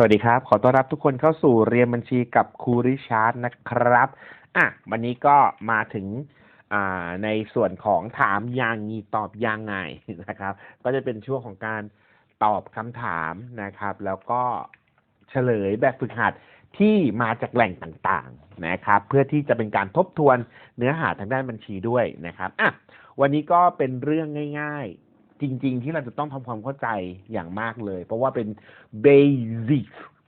สวัสดีครับ ขอต้อนรับทุกคนเข้าสู่เรียนบัญชีกับครูริชาร์ดนะครับ อะ วันนี้ก็มาถึงในส่วนของถามยังงีตอบยังไงนะครับ ก็จะเป็นช่วงของการตอบคำถามนะครับ แล้วก็เฉลยแบบฝึกหัดที่มาจากแหล่งต่างๆนะครับ เพื่อที่จะเป็นการทบทวนเนื้อหาทางด้านบัญชีด้วยนะครับ อะ วันนี้ก็เป็นเรื่องง่าย ๆ จริง ๆ ที่เราจะต้องทำความเข้าใจอย่างมากเลย เพราะว่าเป็น basic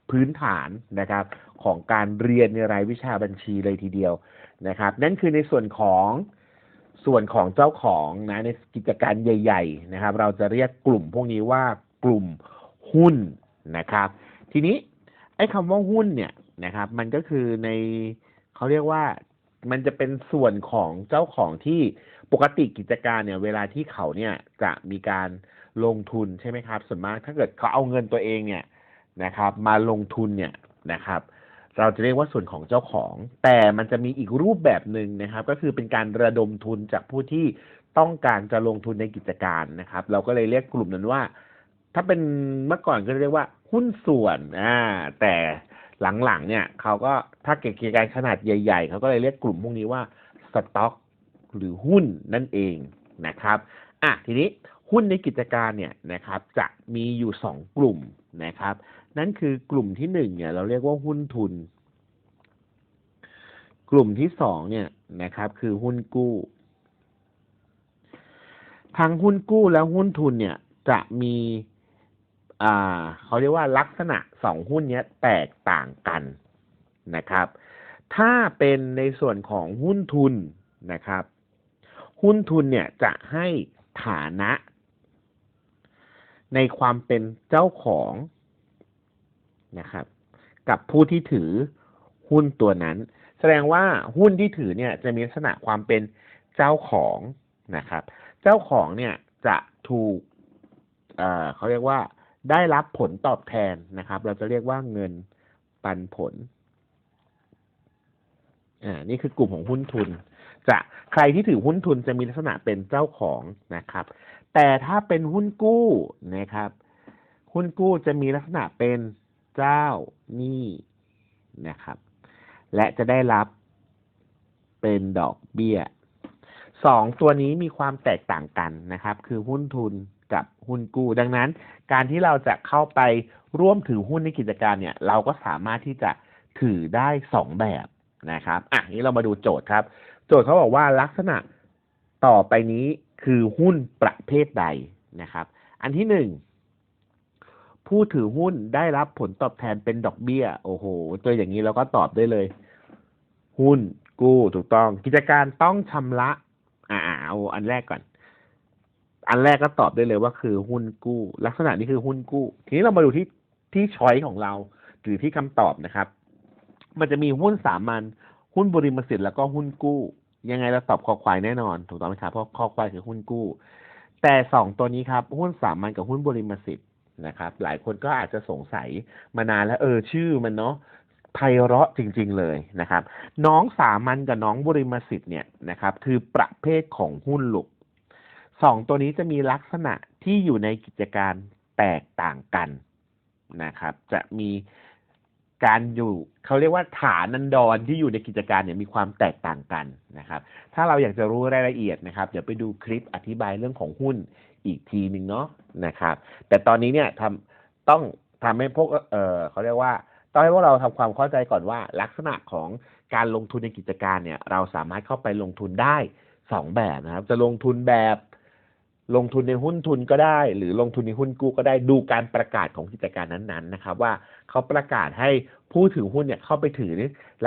พื้นฐานนะครับ ของการเรียนในรายวิชาบัญชีเลยทีเดียวนะครับ นั่นคือในส่วนของส่วนของเจ้าของนะในกิจการใหญ่ ๆ นะครับ เราจะเรียกกลุ่มพวกนี้ว่ากลุ่มหุ้นนะครับ ทีนี้ไอ้คำว่าหุ้นเนี่ยนะครับ มันก็คือในเขาเรียกว่ามันจะเป็นส่วนของเจ้าของที่ ปกติกิจการเนี่ย เวลาที่เขาเนี่ยจะมีการลงทุนใช่ไหมครับ ส่วนมากถ้าเกิดเขาเอาเงินตัวเองเนี่ยนะครับ มาลงทุนเนี่ยนะครับ เราจะเรียกว่าส่วนของเจ้าของ แต่มันจะมีอีกรูปแบบหนึ่งนะครับ ก็คือเป็นการระดมทุนจากผู้ที่ต้องการจะลงทุนในกิจการนะครับ เราก็เลยเรียกกลุ่มนั้นว่า ถ้าเป็นเมื่อก่อนก็เรียกว่าหุ้นส่วนอ่าแต่หลังๆเนี่ยเขาก็ถ้าเกิดกิจการขนาดใหญ่ ๆเขาก็เลยเรียกกลุ่มพวกนี้ว่าสต็อก หรือหุ้นนั่นเองนะครับอะทีนี้หุ้นในกิจการเนี่ยนะครับจะมีอยู่สองกลุ่มนะครับ นั่นคือกลุ่มที่หนึ่งเนี่ยเราเรียกว่าหุ้นทุน กลุ่มที่สองเนี่ยนะครับคือหุ้นกู้ทั้งหุ้นกู้และหุ้นทุนเนี่ยจะมีอ่าเขาเรียกว่าลักษณะสองหุ้นเนี้ยแตกต่างกันนะครับ ถ้าเป็นในส่วนของหุ้นทุนนะครับ หุ้นทุนเนี่ยจะให้ฐานะ ในความเป็นเจ้าของนะครับ กับผู้ที่ถือหุ้นตัวนั้น แสดงว่าหุ้นที่ถือเนี่ยจะมีลักษณะความเป็นเจ้าของนะครับ เจ้าของเนี่ยจะถูกเเขาเรียกว่าได้รับผลตอบแทนนะครับ เราจะเรียกว่าเงินปันผล อ่านี่คือกลุ่มของหุ้นทุน จะใครที่ถือหุ้นทุนจะมีลักษณะเป็นเจ้าของนะครับ แต่ถ้าเป็นหุ้นกู้นะครับ หุ้นกู้จะมีลักษณะเป็นเจ้าหนี้นะครับ และจะได้รับเป็นดอกเบี้ยสองตัวนี้มีความแตกต่างกันนะครับ คือหุ้นทุนกับหุ้นกู้ ดังนั้น การที่เราจะเข้าไปร่วมถือหุ้นในกิจการเนี่ย เราก็สามารถที่จะถือได้สองแบบ นะครับอะนี้เรามาดูโจทย์ครับ โจทย์เขาบอกว่าลักษณะต่อไปนี้คือหุ้นประเภทใดนะครับ อันที่หนึ่งผู้ถือหุ้นได้รับผลตอบแทนเป็นดอกเบี้ย โอ้โหเจออย่างนี้เราก็ตอบได้เลย หุ้นกู้ถูกต้อง กิจการต้องชำระ อ่าเอาอันแรกก่อน อันแรกก็ตอบได้เลยว่าคือหุ้นกู้ ลักษณะนี้คือหุ้นกู้ ทีนี้เรามาดูที่ที่ช้อยของเรา หรือที่คำตอบนะครับ มันจะมีหุ้นสามัญหุ้นบริมสิทธิ์แล้วก็หุ้นกู้ ยังไงเราตอบคอควายแน่นอน ถูกต้องไหมครับเพราะคอควายคือหุ้นกู้ แต่สองตัวนี้ครับหุ้นสามัญกับหุ้นบริมสิทธิ์นะครับ หลายคนก็อาจจะสงสัยมานานแล้วเออชื่อมันเนาะไพเราะจริง ๆ เลยนะครับ น้องสามัญกับน้องบริมสิทธิ์เนี่ยนะครับ คือประเภทของหุ้นหลุกสองตัวนี้จะมีลักษณะที่อยู่ในกิจการแตกต่างกันนะครับ จะมี การอยู่เขาเรียกว่าฐานันดรที่อยู่ในกิจการเนี่ยมีความแตกต่างกันนะครับ ถ้าเราอยากจะรู้รายละเอียดนะครับ เดี๋ยวไปดูคลิปอธิบายเรื่องของหุ้นอีกทีหนึ่งเนาะนะครับ แต่ตอนนี้เนี่ยทำต้องทำให้พวกเออเขาเรียกว่าต้องให้พวกเราทำความเข้าใจก่อนว่า ลักษณะของการลงทุนในกิจการเนี่ย เราสามารถเข้าไปลงทุนได้สองแบบนะครับ จะลงทุนแบบ ลงทุนในหุ้นทุนก็ได้ หรือลงทุนในหุ้นกู้ก็ได้ดูการประกาศของกิจการนั้นๆนะครับ ว่าเขาประกาศให้ผู้ถือหุ้นเนี่ยเข้าไปถือ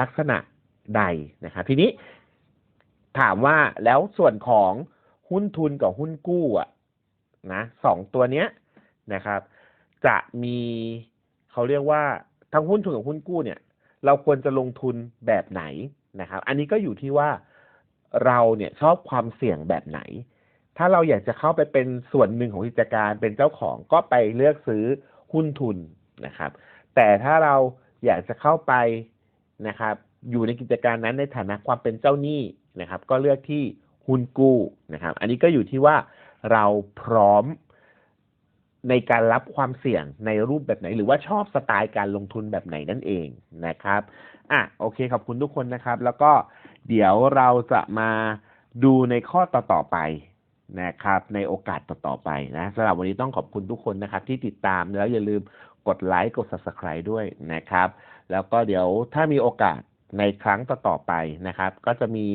ลักษณะใดนะครับทีนี้ถามว่าแล้วส่วนของหุ้นทุนกับหุ้นกู้อะนะสองตัวเนี้ยนะครับ จะมีเขาเรียกว่าทั้งหุ้นทุนกับหุ้นกู้เนี่ย เราควรจะลงทุนแบบไหนนะครับ อันนี้ก็อยู่ที่ว่าเราเนี่ยชอบความเสี่ยงแบบไหน ถ้าเราอยากจะเข้าไปเป็นส่วนหนึ่งของกิจการเป็นเจ้าของก็ไปเลือกซื้อหุ้นทุนนะครับ แต่ถ้าเราอยากจะเข้าไปนะครับ อยู่ในกิจการนั้นในฐานะความเป็นเจ้าหนี้นะครับ ก็เลือกที่หุ้นกู้นะครับ อันนี้ก็อยู่ที่ว่าเราพร้อมในการรับความเสี่ยงในรูปแบบไหน หรือว่าชอบสไตล์การลงทุนแบบไหนนั่นเองนะครับอะโอเคขอบคุณทุกคนนะครับ แล้วก็เดี๋ยวเราจะมาดูในข้อต่อๆไป นะครับในโอกาสต่อๆไปนะสำหรับวันนี้ต้องขอบคุณทุกคนนะครับ ที่ติดตามแล้วอย่าลืมกดไลค์กด subscribe ด้วยนะครับ แล้วก็เดี๋ยวถ้ามีโอกาสในครั้งต่อๆไปนะครับ ก็จะมี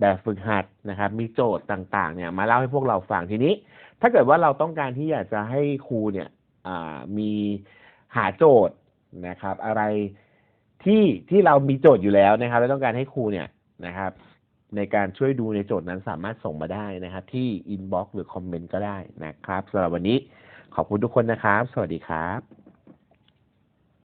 แบบฝึกหัดนะครับ มีโจทย์ต่างๆ เนี่ยมาเล่าให้พวกเราฟังทีนี้ ถ้าเกิดว่าเราต้องการที่อยากจะให้ครูเนี่ยมีหาโจทย์นะครับ อะไรที่ที่เรามีโจทย์อยู่แล้วนะครับ แล้วต้องการให้ครูเนี่ยนะครับ ในการช่วยดูในโจทย์นั้นสามารถส่งมาได้นะครับ ที่อินบ็อกซ์หรือคอมเมนต์ก็ได้นะครับสำหรับวันนี้ขอบคุณทุกคนนะครับ สวัสดีครับ